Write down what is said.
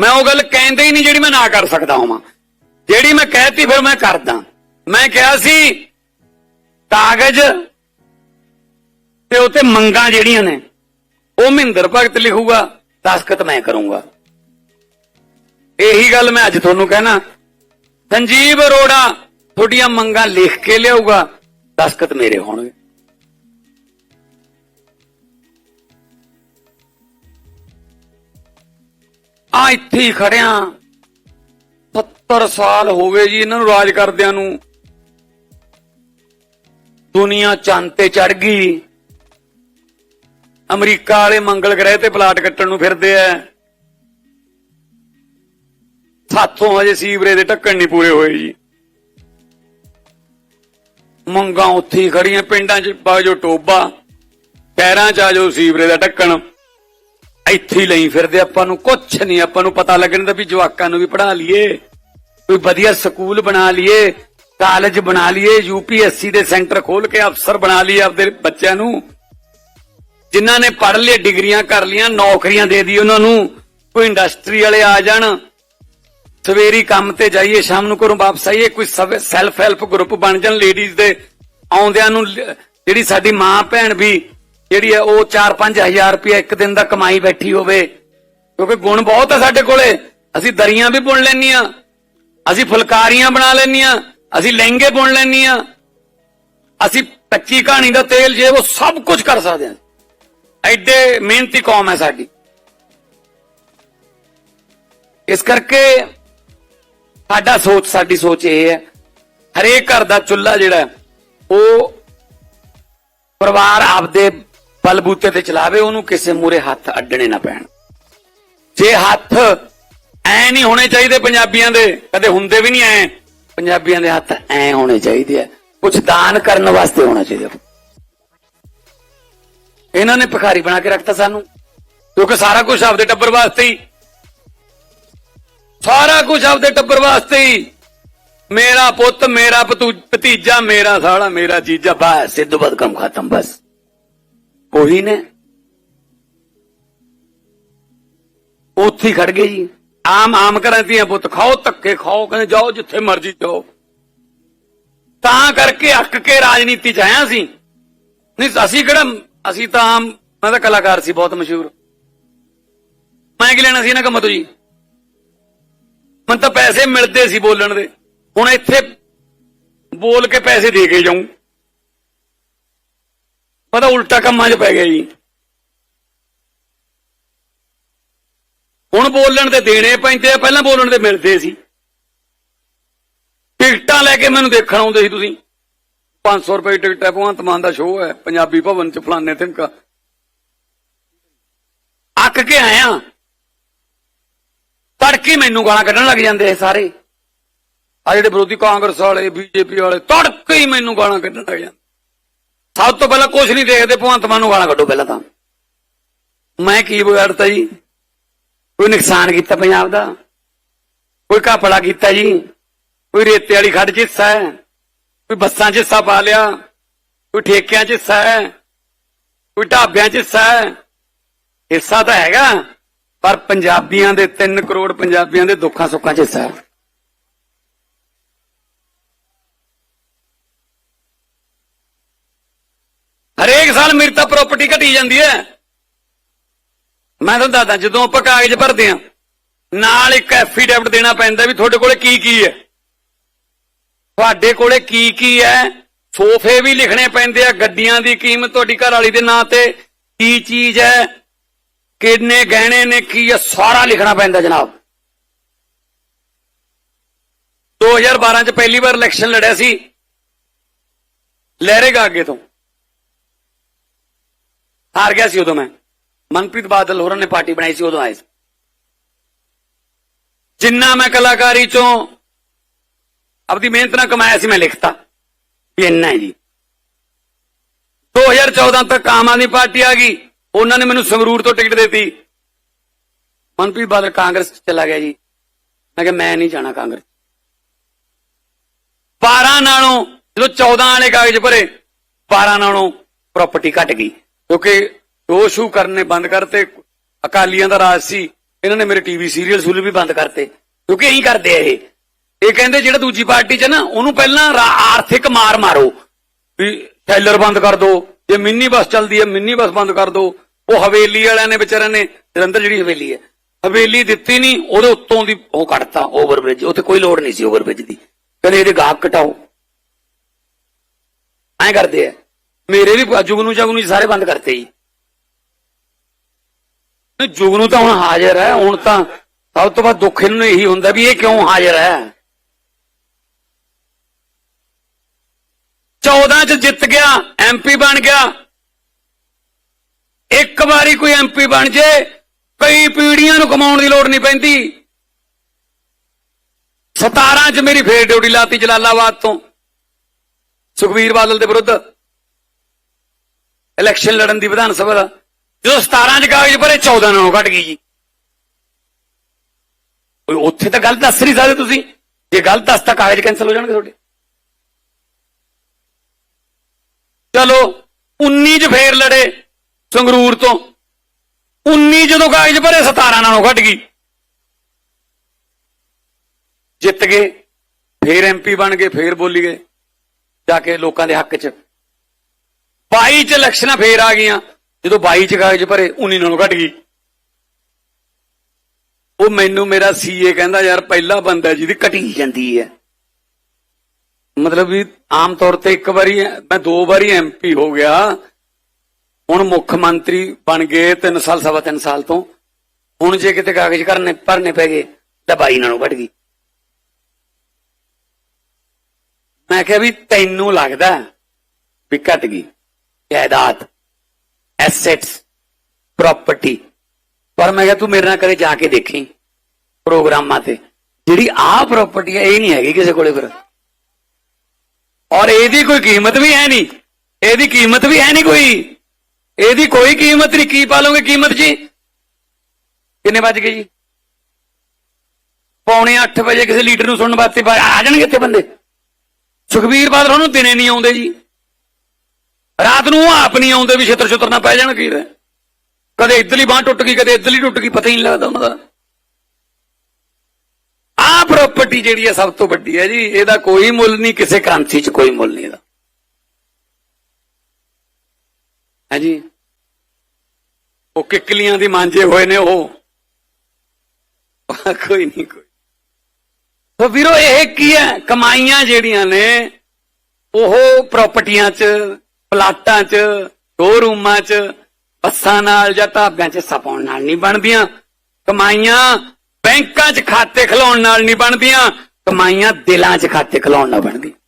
ਮੈਂ ਉਹ ਗੱਲ ਕਹਿੰਦੇ ਹੀ ਨਹੀਂ ਜਿਹੜੀ ਮੈਂ ਨਾ ਕਰ ਸਕਦਾ ਹਾਂ ਜਿਹੜੀ ਮੈਂ ਕਹਿਤੀ ਫਿਰ ਮੈਂ ਕਰਦਾ। ਮੈਂ ਕਿਹਾ ਸੀ, ਕਾਗਜ਼ ਤੇ ਉਤੇ ਮੰਗਾਂ ਜਿਹੜੀਆਂ ਨੇ, ਉਹ ਮਹਿੰਦਰ ਭਗਤ ਲਿਖੂਗਾ, ਦਸਖਤ ਮੈਂ ਕਰੂੰਗਾ। ਇਹੀ ਗੱਲ ਮੈਂ ਅੱਜ ਤੁਹਾਨੂੰ ਕਹਿਣਾ। ਸੰਜੀਵ ਅਰੋੜਾ ਤੁਹਾਡੀਆਂ ਮੰਗਾਂ ਲਿਖ ਕੇ ਲਿਆਊਗਾ, ਦਸਖਤ ਮੇਰੇ ਹੋਣਗੇ। ਆ ਇੱਥੇ ਹੀ ਖੜਿਆਂ। 70 ਸਾਲ ਹੋ ਗਏ ਜੀ ਇਹਨਾਂ ਨੂੰ ਰਾਜ ਕਰਦਿਆਂ ਨੂੰ। ਦੁਨੀਆ ਚੰਦ ਤੇ ਚੜ ਗਈ। ਅਮਰੀਕਾ ਵਾਲੇ ਮੰਗਲ ਗ੍ਰਹਿ ਤੇ ਪਲਾਟ ਕੱਟਣ ਨੂੰ ਫਿਰਦੇ ਐ। ਸਾਥੋਂ ਹਜੇ ਸੀਵਰੇ ਦੇ ਢੱਕਣ ਨਹੀਂ ਪੂਰੇ ਹੋਏ ਜੀ। ਮੰਗਾਂ ਉੱਥੇ ਹੀ ਖੜੀਆਂ, ਪਿੰਡਾਂ 'ਚ ਬਾਜੋ ਟੋਬਾ, ਪੈਰਾਂ 'ਚ ਆਜੋ ਸੀਵਰੇ ਦਾ ਢੱਕਣ। ਇੱਥੇ ਹੀ ਲਈ ਫਿਰਦੇ ਆਪਾਂ ਨੂੰ, ਕੁਛ ਨਹੀਂ, ਆਪਾਂ ਨੂੰ ਪਤਾ ਲੱਗਣ ਦਾ ਵੀ ਜਵਾਕਾਂ ਨੂੰ ਵੀ ਪੜ੍ਹਾ ਲਈਏ, ਕੋਈ ਵਧੀਆ ਸਕੂਲ ਬਣਾ ਲਈਏ, ਕਾਲਜ ਬਣਾ ਲਈਏ ਯੂਪੀਐਸਸੀ ਦੇ ਸੈਂਟਰ ਖੋਲ ਕੇ ਅਫਸਰ ਬਣਾ ਲਈਏ ਆਪਦੇ ਬੱਚਿਆਂ ਨੂੰ। ਜਿਨ੍ਹਾਂ ਨੇ ਪੜ੍ਹ ਲਏ ਡਿਗਰੀਆਂ ਕਰ ਲੀਆਂ ਨੌਕਰੀਆਂ ਦੇ ਦੀ ਉਹਨਾਂ ਨੂੰ, ਕੋਈ ਇੰਡਸਟਰੀ ਵਾਲੇ ਆ ਜਾਣ, ਸਵੇਰੀ ਕੰਮ ਤੇ ਜਾਈਏ, ਸ਼ਾਮ ਨੂੰ ਘਰੋਂ ਵਾਪਸ ਆਈਏ, ਕੋਈ ਸੈਲਫ ਹੈਲਪ ਗਰੁੱਪ ਬਣ ਜਾਣ ਲੇਡੀਜ਼ ਦੇ ਆਉਂਦਿਆਂ ਨੂੰ, ਜਿਹੜੀ ਸਾਡੀ ਮਾਂ ਭੈਣ ਵੀ ਜਿਹੜੀ ਹੈ ਉਹ 4-5000 ਰੁਪਏ ਇੱਕ ਦਿਨ ਦਾ ਕਮਾਈ ਬੈਠੀ ਹੋਵੇ, ਕਿਉਂਕਿ ਗੁਣ ਬਹੁਤ ਹੈ ਸਾਡੇ ਕੋਲੇ। ਅਸੀਂ ਦਰੀਆਂ ਵੀ ਬੁਣ ਲੈਣੀਆਂ ਅਸੀਂ ਫੁਲਕਾਰੀਆਂ ਬਣਾ ਲੈਣੀਆਂ ਅਸੀਂ ਲਹਿੰਗੇ ਬੁਣ ਲੈਣੀਆਂ ਅਸੀਂ ਕੱਚੀ ਕਹਾਣੀ ਦਾ ਤੇਲ ਜੇ ਉਹ ਸਭ ਕੁਝ ਕਰ ਸਕਦੇ ਹਾਂ। ਐਡੇ ਮਿਹਨਤੀ ਕੌਮ ਹੈ ਸਾਡੀ। ਇਸ ਕਰਕੇ ਸਾਡਾ ਸੋਚ, ਸਾਡੀ ਸੋਚ ਇਹ ਹੈ, ਹਰੇਕ ਘਰ ਦਾ ਚੁੱਲ੍ਹਾ ਜਿਹੜਾ, ਉਹ ਪਰਿਵਾਰ ਆਪਦੇ ਬਲਬੂਤੇ ਤੇ ਚਲਾਵੇ, ਉਹਨੂੰ ਕਿਸੇ ਮੂਰੇ ਹੱਥ ਅੱਡਣੇ ਨਾ ਪੈਣ। ਜੇ ਹੱਥ ਐ ਨਹੀਂ ਹੋਣੇ ਚਾਹੀਦੇ ਪੰਜਾਬੀਆਂ ਦੇ, ਕਦੇ ਹੁੰਦੇ ਵੀ ਨਹੀਂ ਐ। ਪੰਜਾਬੀਆਂ ਦੇ ਹੱਥ ਐ ਹੋਣੇ ਚਾਹੀਦੇ ਆ। ਕੁਝ ਦਾਨ ਕਰਨ ਵਾਸਤੇ ਹੋਣਾ ਚਾਹੀਦਾ। ਇਹਨਾਂ ਨੇ ਭਿਖਾਰੀ ਬਣਾ ਕੇ ਰੱਖਤਾ ਸਾਨੂੰ। ਕਿਉਂਕਿ ਸਾਰਾ ਕੁਝ ਆਪਦੇ ਟੱਬਰ ਵਾਸਤੇ ਹੀ। ਸਾਰਾ ਕੁਝ ਆਪਦੇ ਟੱਬਰ ਵਾਸਤੇ ਹੀ। ਮੇਰਾ ਪੁੱਤ, ਮੇਰਾ ਭਤੀਜਾ, ਮੇਰਾ ਸਾਲਾ, ਮੇਰਾ ਜੀਜਾ, ਬਸ, ਸਿੱਧੂ ਬਦ ਕੰਮ ਖਤਮ, ਬਸ। ਉਹੀ ਨੇ? ਉੱਥੇ ਹੀ ਖੜ ਗਏ ਜੀ। ਆਮ ਆਮ ਕਰਾਂ ਧੀਆਂ ਪੁੱਤ ਖਾਓ, ਧੱਕੇ ਖਾਓ, ਕਹਿੰਦੇ ਜਾਓ ਜਿੱਥੇ ਮਰਜ਼ੀ ਜਾਓ। ਤਾਂ ਕਰਕੇ ਅੱਕ ਕੇ ਰਾਜਨੀਤੀ ਚ ਆਇਆ ਸੀ। ਨਹੀਂ, ਅਸੀਂ ਕਿਹੜਾ, ਅਸੀਂ ਤਾਂ ਆਮ, ਮੈਂ ਤਾਂ ਕਲਾਕਾਰ ਸੀ, ਬਹੁਤ ਮਸ਼ਹੂਰ। ਮੈਂ ਕੀ ਲੈਣਾ ਸੀ ਇਹਨਾਂ ਕੰਮਾਂ ਤੋਂ ਜੀ? ਮੈਨੂੰ ਤਾਂ ਪੈਸੇ ਮਿਲਦੇ ਸੀ ਬੋਲਣ ਦੇ। ਹੁਣ ਇੱਥੇ ਬੋਲ ਕੇ ਪੈਸੇ ਦੇ ਕੇ ਜਾਉਂ ਪਤਾ ਉਲਟਾ ਕੰਮਾਂ 'ਚ ਪੈ ਗਿਆ ਜੀ। ਹੁਣ ਬੋਲਣ ਤੇ ਦੇਣੇ ਪੈਂਦੇ ਆ, ਪਹਿਲਾਂ ਬੋਲਣ ਤੇ ਮਿਲਦੇ ਸੀ। ਟਿਕਟਾਂ ਲੈ ਕੇ ਮੈਨੂੰ ਦੇਖਣ ਆਉਂਦੇ ਸੀ ਤੁਸੀਂ। 500 ਰੁਪਏ ਟਿਕਟ ਹੈ, ਭਗਵੰਤ ਮਾਨ ਦਾ ਸ਼ੋਅ ਹੈ, ਪੰਜਾਬੀ ਭਵਨ 'ਚ ਫਲਾਣੇ ਤਿਮਕਾ ਅੱਕ ਕੇ ਆਇਆ। ਤੜਕੇ ਮੈਨੂੰ ਗਾਲਾਂ ਕੱਢਣ ਲੱਗ ਜਾਂਦੇ ਇਹ ਸਾਰੇ। ਆ ਜਿਹੜੇ ਵਿਰੋਧੀ ਕਾਂਗਰਸ ਵਾਲੇ, ਬੀਜੇਪੀ ਵਾਲੇ, ਤੜਕੇ ਹੀ ਮੈਨੂੰ ਗਾਲਾਂ ਕੱਢਣ ਲੱਗ ਜਾਂਦੇ। ਸਭ ਤੋਂ ਪਹਿਲਾਂ ਕੁਝ ਨਹੀਂ ਦੇਖਦੇ, ਭਗਵੰਤ ਮਾਨ ਨੂੰ ਗਾਲਾਂ ਕੱਢੋ ਪਹਿਲਾਂ ਤਾਂ। ਮੈਂ ਕੀ ਵਿਗਾੜਤਾ ਜੀ? ਕੋਈ ਨੁਕਸਾਨ ਕੀਤਾ ਪੰਜਾਬ ਦਾ? ਕੋਈ ਘਾਪੜਾ ਕੀਤਾ ਜੀ? ਕੋਈ ਰੇਤੇ ਵਾਲੀ ਖੱਡ 'ਚ ਹਿੱਸਾ ਹੈ? ਕੋਈ ਬੱਸਾਂ 'ਚ ਹਿੱਸਾ ਪਾ ਲਿਆ? ਕੋਈ ਠੇਕਿਆਂ 'ਚ ਹਿੱਸਾ ਹੈ? ਕੋਈ ਢਾਬਿਆਂ 'ਚ ਹਿੱਸਾ ਹੈ? ਹਿੱਸਾ ਤਾਂ ਹੈਗਾ, ਪਰ ਪੰਜਾਬੀਆਂ ਦੇ 3 ਕਰੋੜ ਪੰਜਾਬੀਆਂ ਦੇ ਦੁੱਖਾਂ ਸੁੱਖਾਂ 'ਚ ਹਿੱਸਾ ਹੈ ਹਰੇਕ ਸਾਲ ਮੇਰੀ ਤਾਂ ਪ੍ਰਾਪਰਟੀ ਘਟੀ ਜਾਂਦੀ ਹੈ। ਮੈਂ ਤੁਹਾਨੂੰ ਦੱਸਦਾ, ਜਦੋਂ ਆਪਾਂ ਕਾਗਜ਼ ਭਰਦੇ ਆ ਨਾਲ ਇੱਕ ਐਫੀਡੈਵਿਟ ਦੇਣਾ ਪੈਂਦਾ ਵੀ ਤੁਹਾਡੇ ਕੋਲੇ ਕੀ ਕੀ ਹੈ। ਤੁਹਾਡੇ ਕੋਲੇ ਕੀ ਕੀ ਹੈ, ਸੋਫੇ ਵੀ ਲਿਖਣੇ ਪੈਂਦੇ ਆ, ਗੱਡੀਆਂ ਦੀ ਕੀਮਤ ਤੁਹਾਡੀ ਘਰ ਵਾਲੀ ਦੇ ਨਾਂ ਤੇ, ਕੀ ਚੀਜ਼ ਹੈ, ਕਿੰਨੇ ਗਹਿਣੇ ਨੇ, ਕੀ ਹੈ, ਸਾਰਾ ਲਿਖਣਾ ਪੈਂਦਾ ਜਨਾਬ। 2012 ਚ ਪਹਿਲੀ ਵਾਰ ਇਲੈਕਸ਼ਨ ਲੜਿਆ ਸੀ, ਲਹਿਰੇਗਾ ਅੱਗੇ ਤੋਂ। ਹਾਰ ਗਿਆ ਸੀ ਉਦੋਂ ਮੈਂ। ਮਨਪ੍ਰੀਤ ਬਾਦਲ ਹੋਰਾਂ ਨੇ ਪਾਰਟੀ ਬਣਾਈ ਸੀ, ਉਦੋਂ ਆਏ ਸੀ। ਜਿੰਨਾ ਮੈਂ ਕਲਾਕਾਰੀ ਚੋਂ ਆਪਦੀ ਮਿਹਨਤ ਨਾਲ ਕਮਾਇਆ ਸੀ, ਮੈਂ ਲਿਖਤਾ। ਵੀ ਇੰਨਾ ਹੈ ਜੀ। 2014 ਤੱਕ ਆਮ ਆਦਮੀ ਪਾਰਟੀ ਆ ਗਈ। ਉਹਨਾਂ ਨੇ ਮੈਨੂੰ ਸੰਗਰੂਰ ਤੋਂ ਟਿਕਟ ਦਿੱਤੀ। ਮਨਪ੍ਰੀਤ ਬਾਦਲ ਕਾਂਗਰਸ ਚਲਾ ਗਿਆ ਜੀ। ਮੈਂ ਕਿਹਾ, ਮੈਂ ਨਹੀਂ ਜਾਣਾ ਕਾਂਗਰਸ 12 ਨਾਲੋਂ, ਜਦੋਂ 14 ਵਾਲੇ ਕਾਗਜ਼ ਭਰੇ 12 ਨਾਲੋਂ ਪ੍ਰਾਪਰਟੀ ਘਟ ਗਈ। ਕਿਉਂਕਿ ਉਹ ਸ਼ੂ ਕਰਨੇ ਬੰਦ ਕਰਤੇ, ਅਕਾਲੀਆਂ ਦਾ ਰਾਜ ਸੀ, ਇਹਨਾਂ ਨੇ ਮੇਰੇ ਟੀਵੀ ਸੀਰੀਅਲ ਸੂਲ ਵੀ ਬੰਦ ਕਰਤੇ। ਕਿਉਂਕਿ ਇਹੀ ਕਰਦੇ ਆ ਇਹ। ਇਹ ਕਹਿੰਦੇ ਜਿਹੜਾ ਦੂਜੀ ਪਾਰਟੀ 'ਚ ਨਾ, ਉਹਨੂੰ ਪਹਿਲਾਂ ਆਰਥਿਕ ਮਾਰ ਮਾਰੋ। ਵੀ ਟੈਲਰ ਬੰਦ ਕਰ ਦਿਓ ਜੇ ਮਿੰਨੀ ਬੱਸ ਚੱਲਦੀ ਹੈ, ਮਿੰਨੀ ਬੱਸ ਬੰਦ ਕਰ ਦਿਓ ਉਹ ਹਵੇਲੀ ਵਾਲਿਆਂ ਨੇ, ਵਿਚਾਰਿਆਂ ਨੇ, ਜਲੰਧਰ ਜਿਹੜੀ ਹਵੇਲੀ ਹੈ, ਹਵੇਲੀ ਦਿੱਤੀ ਨਹੀਂ, ਉਹਦੇ ਉੱਤੋਂ ਦੀ ਉਹ ਕੱਢਤਾ, ਓਵਰਬ੍ਰਿਜ। ਉੱਥੇ ਕੋਈ ਲੋੜ ਨਹੀਂ ਸੀ ਓਵਰਬ੍ਰਿਜ ਦੀ। ਕਹਿੰਦੇ ਇਹਦੇ ਗਾਹਕ ਘਟਾਓ। ਐਂ ਕਰਦੇ ਆ। ਮੇਰੇ ਵੀ ਜੁਗਨੂ ਜਗਨੂ ਸਾਰੇ ਬੰਦ ਕਰਤੇ ਜੀ। ਨਹੀਂ, ਜੁਗਨੂ ਤਾਂ ਹੁਣ ਹਾਜ਼ਰ ਹੈ ਹੁਣ ਤਾਂ ਸਭ ਤੋਂ ਵੱਧ ਦੁੱਖ ਇਹਨੂੰ ਇਹੀ ਹੁੰਦਾ ਵੀ ਇਹ ਕਿਉਂ ਹਾਜ਼ਰ ਹੈ? 14 ਚ ਜਿੱਤ ਗਿਆ ਐਮਪੀ ਬਣ ਗਿਆ। ਇੱਕ ਵਾਰੀ ਕੋਈ ਐਮਪੀ ਬਣ ਜੇ ਕਈ ਪੀੜੀਆਂ ਨੂੰ ਕਮਾਉਣ ਦੀ ਲੋੜ ਨਹੀਂ ਪੈਂਦੀ। 17 ਚ ਮੇਰੀ ਫੇਰ ਡਿਊਟੀ ਲਾਤੀ ਜਲਾਲਾਬਾਦ ਤੋਂ। ਸੁਖਵੀਰ ਬਾਦਲ ਦੇ ਵਿਰੁੱਧ। ਇਲੈਕਸ਼ਨ ਲੜਨ ਦੀ ਵਿਧਾਨ ਸਭਾ ਦਾ। ਜਦੋਂ 17 ਚ ਕਾਗਜ਼ ਭਰੇ 14 ਨਾਲੋਂ ਘਟ ਗਈ ਜੀ। ਉੱਥੇ ਤਾਂ ਗੱਲ ਦੱਸ ਨਹੀਂ ਸਕਦੇ ਤੁਸੀਂ। ਜੇ ਗੱਲ ਦੱਸ ਤਾਂ ਕਾਗਜ਼ ਕੈਨਸਲ ਹੋ ਜਾਣਗੇ ਤੁਹਾਡੇ। ਚਲੋ 19 ਚ ਫੇਰ ਲੜੇ ਸੰਗਰੂਰ ਤੋਂ। 19 ਜਦੋਂ ਕਾਗਜ਼ ਭਰੇ 17 ਨਾਲੋਂ ਘਟ ਗਈ। ਜਿੱਤ ਗਏ, ਫੇਰ ਐਮਪੀ ਬਣ ਗਏ, ਫੇਰ ਬੋਲੀ ਗਏ। ਜਾ ਕੇ ਲੋਕਾਂ ਦੇ ਹੱਕ 'ਚ 22 ਚ ਇਲੈਕਸ਼ਨਾਂ ਫੇਰ ਆ ਗਈਆਂ। ਜਦੋਂ 22 ਚ ਕਾਗਜ਼ ਭਰੇ 19 ਨਾਲੋਂ ਘਟ ਗਈ। ਉਹ ਮੈਨੂੰ ਮੇਰਾ ਸੀਏ ਕਹਿੰਦਾ, ਯਾਰ, ਪਹਿਲਾ ਬੰਦਾ ਜਿਹਦੀ ਘਟੀ ਜਾਂਦੀ ਹੈ। ਮਤਲਬ ਵੀ ਆਮ ਤੌਰ ਤੇ ਇੱਕ ਵਾਰੀ ਮੈਂ ਦੋ ਵਾਰੀ ਐਮਪੀ ਹੋ ਗਿਆ। ਹੁਣ ਮੁੱਖ ਮੰਤਰੀ ਬਣ ਗਏ 3 ਸਾਲ, ਸਵਾ 3 ਸਾਲ ਤੋਂ। ਹੁਣ ਜੇ ਕਿਤੇ ਕਾਗਜ਼ ਕਰਨੇ, ਭਰਨੇ ਪੈ ਗਏ, ਤਾਂ 22 ਨਾਲੋਂ ਘਟ ਗਈ। ਮੈਂ ਕਿਹਾ ਵੀ ਤੈਨੂੰ ਲੱਗਦਾ ਵੀ ਘਟ ਗਈ। ਜਾਇਦਾਦ ਐਸੈਟਸ ਪ੍ਰਾਪਰਟੀ ਪਰ ਮੈਂ ਕਿਹਾ ਤੂੰ ਮੇਰੇ ਨਾਲ ਕਦੇ ਜਾ ਕੇ ਦੇਖੀ ਪ੍ਰੋਗਰਾਮਾਂ ਤੇ। ਜਿਹੜੀ ਆਹ ਪ੍ਰਾਪਰਟੀ ਹੈ ਇਹ ਨਹੀਂ ਹੈਗੀ ਕਿਸੇ ਕੋਲੇ ਫਿਰ। ਔਰ ਇਹਦੀ ਕੋਈ ਕੀਮਤ ਵੀ ਹੈ ਨਹੀਂ। ਇਹਦੀ ਕੀਮਤ ਵੀ ਹੈ ਨਹੀਂ ਕੋਈ। ਇਹਦੀ ਕੋਈ ਕੀਮਤ ਨਹੀਂ। ਕੀ ਪਾ ਲਓਗੇ ਕੀਮਤ ਜੀ? ਕਿੰਨੇ ਵੱਜ ਗਏ ਜੀ? ਪੌਣੇ 8 ਵਜੇ ਕਿਸੇ ਲੀਡਰ ਨੂੰ ਸੁਣਨ ਵਾਸਤੇ ਬਾ- ਆ ਜਾਣਗੇ ਇੱਥੇ ਬੰਦੇ। ਸੁਖਬੀਰ ਬਾਦਲ ਉਹਨੂੰ ਦਿਨੇ ਨਹੀਂ ਆਉਂਦੇ ਜੀ। ਰਾਤ ਨੂੰ ਉਹ ਆਪ ਨਹੀਂ ਆਉਂਦੇ ਵੀ ਛੇਤਰ ਛੇਤਰ ਨਾ ਪੈ ਜਾਣ ਕੀ ਦੇ ਕਦੇ ਇਧਰਲੀ ਬਾਹ ਟੁੱਟ ਗਈ, ਕਦੇ ਇਧਰਲੀ ਟੁੱਟ ਗਈ, ਪਤਾ ਹੀ ਨਹੀਂ ਲੱਗਦਾ ਉਹਨਾਂ ਦਾ। ਆਹ ਪ੍ਰਾਪਰਟੀ ਜਿਹੜੀ ਹੈ ਸਭ ਤੋਂ ਵੱਡੀ ਹੈ ਜੀ, ਇਹਦਾ ਕੋਈ ਮੁੱਲ ਨਹੀਂ, ਕਿਸੇ ਕ੍ਰਾਂਤੀ 'ਚ ਕੋਈ ਮੁੱਲ ਨਹੀਂ ਇਹਦਾ। ਜੀ ਉਹ ਕਿੱਕਲੀਆਂ ਦੀ ਮਾਂਜੇ ਹੋਏ ਨੇ ਉਹ। ਕੋਈ ਨਹੀਂ, ਕੋਈ। ਤੋ ਵੀਰੋ, ਇਹ ਕੀ ਹੈ? ਕਮਾਈਆਂ ਜਿਹੜੀਆਂ ਨੇ, ਉਹ ਪ੍ਰਾਪਰਟੀਆਂ 'ਚ ਪਲਾਟਾਂ 'ਚ ਸ਼ੋਰੂਮਾਂ 'ਚ, ਬੱਸਾਂ ਨਾਲ ਜਾਂ ਢਾਬਿਆਂ 'ਚ ਸਪਾਉਣ ਨਾਲ ਨਹੀਂ ਬਣਦੀਆਂ। ਕਮਾਈਆਂ ਬੈਂਕਾਂ 'ਚ ਖਾਤੇ ਖਲਾਉਣ ਨਾਲ ਨਹੀਂ ਬਣਦੀਆਂ। ਕਮਾਈਆਂ ਦਿਲਾਂ 'ਚ ਖਾਤੇ ਖਲਾਉਣ ਨਾਲ ਬਣਦੀਆਂ।